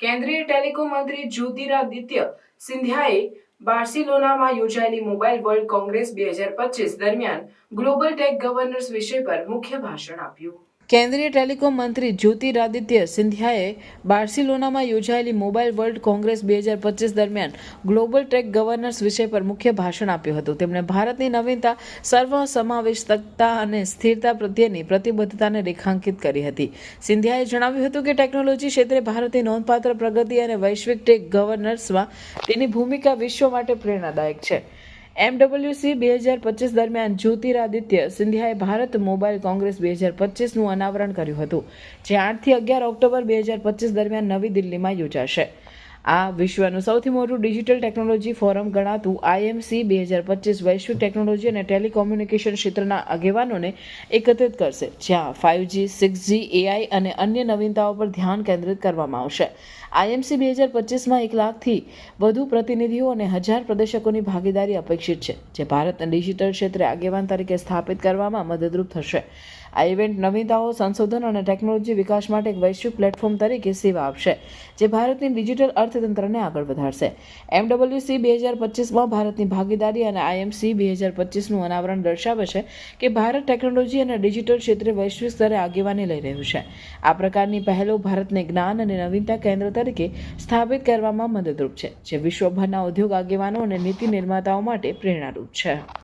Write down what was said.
કેન્દ્રીય ટેલિકોમ મંત્રી જ્યોતિરાદિત્ય સિંધિયાએ બાર્સિલોનામાં યોજાયેલી મોબાઈલ વર્લ્ડ કોંગ્રેસ બે હજાર પચીસ દરમિયાન ગ્લોબલ ટેક ગવર્નર્સ વિષય પર મુખ્ય ભાષણ આપ્યું. કેન્દ્રીય ટેલિકોમ મંત્રી જ્યોતિરાદિત્ય સિંધિયાએ બાર્સિલોનામાં યોજાયેલી મોબાઈલ વર્લ્ડ કોંગ્રેસ બે હજાર પચીસ દરમિયાન ગ્લોબલ ટેક ગવર્નર્સ વિષય પર મુખ્ય ભાષણ આપ્યું હતું. તેમણે ભારતની નવીનતા, સર્વસમાવેશકતા અને સ્થિરતા પ્રત્યેની પ્રતિબદ્ધતાને રેખાંકિત કરી હતી. સિંધિયાએ જણાવ્યું હતું કે ટેકનોલોજી ક્ષેત્રે ભારતની નોંધપાત્ર પ્રગતિ અને વૈશ્વિક ટેક ગવર્નન્સમાં તેની ભૂમિકા વિશ્વ માટે પ્રેરણાદાયક છે. એમડબ્લ્યુસી બે હજાર પચીસ દરમિયાન જ્યોતિરાદિત્ય સિંધિયાએ ભારત મોબાઈલ કોંગ્રેસ બે હજાર પચીસનું અનાવરણ કર્યું હતું, જે આઠથી અગિયાર ઓક્ટોબર બે હજાર પચીસ દરમિયાન નવી દિલ્હીમાં યોજાશે. આ વિશ્વનું સૌથી મોટું ડિજિટલ ટેકનોલોજી ફોરમ ગણાતું આઈએમસી બે હજાર પચીસ વૈશ્વિક ટેકનોલોજી અને ટેલિકોમ્યુનિકેશન ક્ષેત્રના આગેવાનોને એકત્રિત કરશે, જ્યાં ફાઇવજી સિક્સજી એઆઈ અને અન્ય નવીનતાઓ પર ધ્યાન કેન્દ્રિત કરવામાં આવશે. આઈએમસી બે હજાર પચીસમાં એક લાખથી વધુ પ્રતિનિધિઓ અને હજાર પ્રદર્શકોની ભાગીદારી અપેક્ષિત છે, જે ભારતને ડિજિટલ ક્ષેત્રે આગેવાન તરીકે સ્થાપિત કરવામાં મદદરૂપ થશે. આ ઇવેન્ટ નવીનતાઓ સંશોધન અને ટેકનોલોજી વિકાસ માટે એક વૈશ્વિક પ્લેટફોર્મ તરીકે સેવા આપશે, જે ભારતની ડિજિટલ અર્થતંત્રને આગળ વધારશે. એમડબલ્યુસી બે હજાર પચીસમાં ભારતની ભાગીદારી અને આઈએમસી બે હજાર પચીસનું અનાવરણ દર્શાવે છે કે ભારત ટેકનોલોજી અને ડિજિટલ ક્ષેત્રે વૈશ્વિક સ્તરે આગેવાની લઈ રહ્યું છે. આ પ્રકારની પહેલો ભારતને જ્ઞાન અને નવીનતા કેન્દ્ર તરીકે સ્થાપિત કરવામાં મદદરૂપ છે, જે વિશ્વભરના ઉદ્યોગ આગેવાનો અને નીતિ નિર્માતાઓ માટે પ્રેરણારૂપ છે.